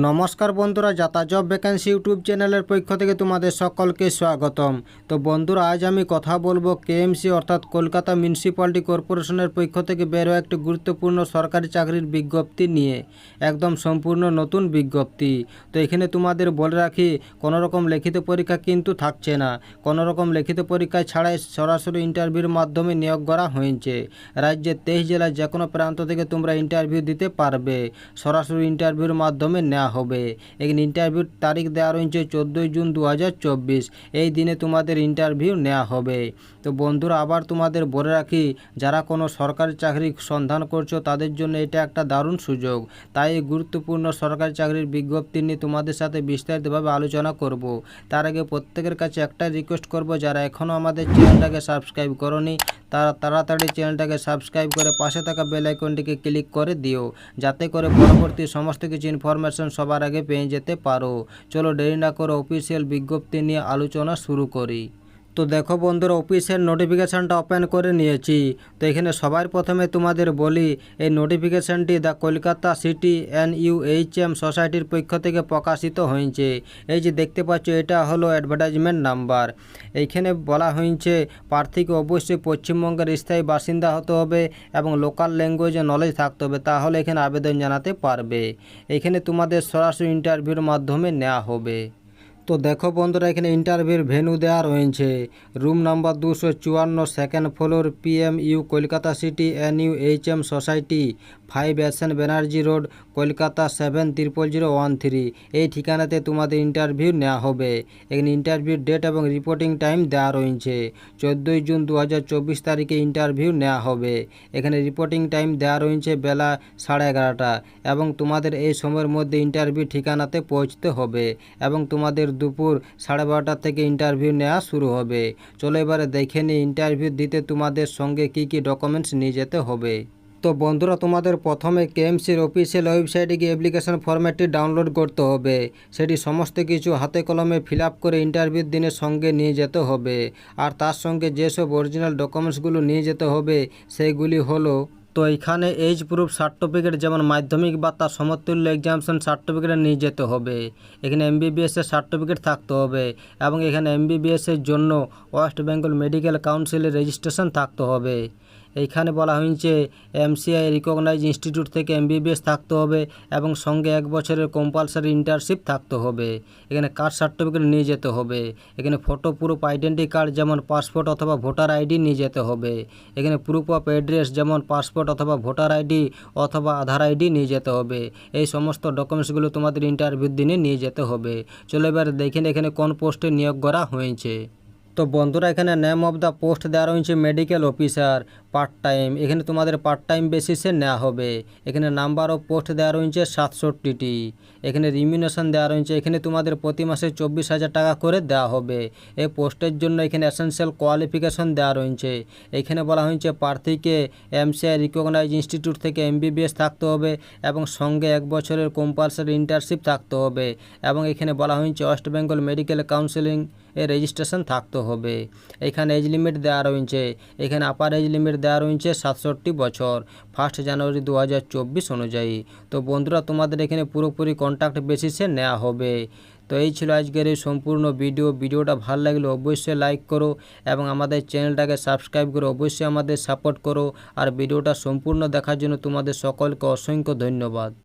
নমস্কার বন্ধুরা যাতা জব ভ্যাকেন্সি ইউটিউব চ্যানেলের পক্ষ থেকে তোমাদের সকলকে স্বাগতম। তো বন্ধুরা, আজ আমি কথা বলব কেএমসি অর্থাৎ কলকাতা মিউনিসিপ্যালিটি কর্পোরেশনের পক্ষ থেকে বেরো একটি গুরুত্বপূর্ণ সরকারি চাকরির বিজ্ঞপ্তি নিয়ে, একদম সম্পূর্ণ নতুন বিজ্ঞপ্তি। তো এখানে তোমাদের বলে রাখি কোনো রকম লিখিত পরীক্ষা কিন্তু থাকছে না। কোনো রকম লিখিত পরীক্ষা ছাড়াই সরাসরি ইন্টারভিউর মাধ্যমে নিয়োগ করা হয়েছে। রাজ্যের তেইশ জেলার যে কোনো প্রান্ত থেকে তোমরা ইন্টারভিউ দিতে পারবে। সরাসরি ইন্টারভিউর মাধ্যমে নেওয়া হবে। এখানে ইন্টারভিউর তারিখ দেওয়া রয়েছে চোদ্দোই জুন দু হাজার চব্বিশ। এই দিনে তোমাদের ইন্টারভিউ নেওয়া হবে। তো বন্ধুরা, আবার তোমাদের বলে রাখি, যারা কোনো সরকারি চাকরি সন্ধান করছ, তাদের জন্য এটা একটা দারুণ সুযোগ। তাই এই গুরুত্বপূর্ণ সরকারি চাকরির বিজ্ঞপ্তি নিয়ে তোমাদের সাথে বিস্তারিতভাবে আলোচনা করব। তার আগে প্রত্যেকের কাছে একটাই রিকোয়েস্ট করব, যারা এখনও আমাদের চ্যানেলটাকে সাবস্ক্রাইব করনি তারা তাড়াতাড়ি চ্যানেলটাকে সাবস্ক্রাইব করে পাশে থাকা বেল আইকনটিকে ক্লিক করে দিও। যাতে করে পরবর্তী সমস্ত কিছু ইনফরমেশন সবার আগে পেয়ে যেতে পারো। চলো দেরি না করে অফিসিয়াল বিজ্ঞপ্তি নিয়ে আলোচনা শুরু করি। তো দেখো বন্ধুরা অফিসের নোটিফিকেশানটা ওপেন করে নিয়েছি। তো এখানে সবার প্রথমে তোমাদের বলি, এই নোটিফিকেশানটি the Kolkata city N U H M সোসাইটির পক্ষ থেকে প্রকাশিত হয়েছে। এই যে দেখতে পাচ্ছ, এটা হলো অ্যাডভার্টাইজমেন্ট নাম্বার এইখানে বলা হয়েছে, প্রার্থীকে অবশ্যই পশ্চিমবঙ্গের স্থায়ী বাসিন্দা হতে হবে এবং লোকাল ল্যাঙ্গুয়েজে নলেজ থাকতে হবে, তাহলে এখানে আবেদন জানাতে পারবে। এখানে তোমাদের সরাসরি ইন্টারভিউর মাধ্যমে নেওয়া হবে। তো দেখো বন্ধুরা, এখানে ইন্টারভিউর ভেন্যু দেওয়া রয়েছে। রুম নাম্বার দুশো চুয়ান্ন second floor PM U Kolkata city N U H M society five S N Banerjee road Kolkata seven triple zero one three এই ঠিকানাতে তোমাদের ইন্টারভিউ নেওয়া হবে। এখানে ইন্টারভিউর ডেট এবং রিপোর্টিং টাইম দেওয়া রয়েছে। চোদ্দোই জুন দু হাজার চব্বিশ তারিখে ইন্টারভিউ নেওয়া হবে। এখানে রিপোর্টিং টাইম দেওয়া রয়েছে বেলা সাড়ে এগারোটা। এবং তোমাদের এই সময়ের মধ্যে ইন্টারভিউ ঠিকানাতে পৌঁছতে হবে। এবং তোমাদের দুপুর সাড়ে বারোটা থেকে ইন্টারভিউ নেওয়া শুরু হবে। চলো এবারে দেখে নিই ইন্টারভিউ দিতে তোমাদের সঙ্গে কি কি ডকুমেন্টস নিয়ে যেতে হবে। তো বন্ধুরা, তোমাদের প্রথমে কেএমসির অফিসিয়াল ওয়েবসাইটে গিয়ে অ্যাপ্লিকেশন ফরম্যাটটি ডাউনলোড করতে হবে। সেটি সমস্ত কিছু হাতে কলমে ফিল করে ইন্টারভিউর দিনের সঙ্গে নিয়ে যেতে হবে। আর তার সঙ্গে যেসব অরিজিনাল ডকুমেন্টসগুলো নিয়ে যেতে হবে, সেইগুলি হলো তো এখানে এইচ প্রুফ সার্টিফিকেট যেমন মাধ্যমিক বা তার সমতুল্য এক্সামশন সার্টিফিকেট নিয়ে যেতে হবে। এখানে এমবিবিএসের সার্টিফিকেট থাকতে হবে এবং এখানে এমবিবিএসের জন্য ওয়েস্ট বেঙ্গল মেডিকেল কাউন্সিলের রেজিস্ট্রেশন থাকতে হবে। এইখানে বলা হয়েছে, এমসিআই রিকগনাইজ ইনস্টিটিউট থেকে এমবিবিএস থাকতে হবে এবং সঙ্গে এক বছরের কম্পালসারি ইন্টার্নশিপ থাকতে হবে। এখানে কাস্ট সার্টিফিকেট নিয়ে যেতে হবে। এখানে ফটো প্রুফ আইডেন্টি কার্ড যেমন পাসপোর্ট অথবা ভোটার আইডি নিয়ে যেতে হবে। এখানে প্রুফ অফ অ্যাড্রেস যেমন পাসপোর্ট অথবা ভোটার আইডি অথবা আধার আইডি নিয়ে যেতে হবে। এই সমস্ত ডকুমেন্টসগুলো তোমাদের ইন্টারভিউর দিনে নিয়ে যেতে হবে। চলো এবার দেখেন এখানে কোন পোস্টে নিয়োগ করা হয়েছে। তো বন্ধুরা, এখানে নেম অফ দ্য পোস্ট দেওয়া রয়েছে মেডিকেল অফিসার পার্ট টাইম এখানে তোমাদের পার্ট টাইম বেসিসে নেওয়া হবে। এখানে নাম্বার অফ পোস্ট দেওয়া রয়েছে সাতষট্টিটি। এখানে রিমিনেশন দেওয়া রয়েছে। এখানে তোমাদের প্রতি মাসে চব্বিশ হাজার টাকা করে দেওয়া হবে। এই পোস্টের জন্য এখানে এসেন্সিয়াল কোয়ালিফিকেশন দেওয়া রয়েছে। এখানে বলা হয়েছে প্রার্থীকে এমসিআই রিকগনাইজ ইনস্টিটিউট থেকে এমবিবিএস থাকতে হবে এবং সঙ্গে এক বছরের কম্পালসারি ইন্টার্নশিপ থাকতে হবে। এবং এখানে বলা হয়েছে West Bengal medical counselling registration থাকতে হবে। এখানে এজ লিমিট দেওয়া রয়েছে। এখানে আপার এজ লিমিট দেওয়া রয়েছে সাতষট্টি বছর ফার্স্ট জানুয়ারি দু হাজার চব্বিশ অনুযায়ী। তো বন্ধুরা, তোমাদের এখানে পুরোপুরি কন্ট্যাক্ট বেসিসে নেওয়া হবে। তো এই ছিল আজকের এই সম্পূর্ণ ভিডিও ভিডিওটা ভালো লাগলে অবশ্যই লাইক করো এবং আমাদের চ্যানেলটাকে সাবস্ক্রাইব করে অবশ্যই আমাদের সাপোর্ট করো। আর ভিডিওটা সম্পূর্ণ দেখার জন্য তোমাদের সকলকে অসংখ্য ধন্যবাদ।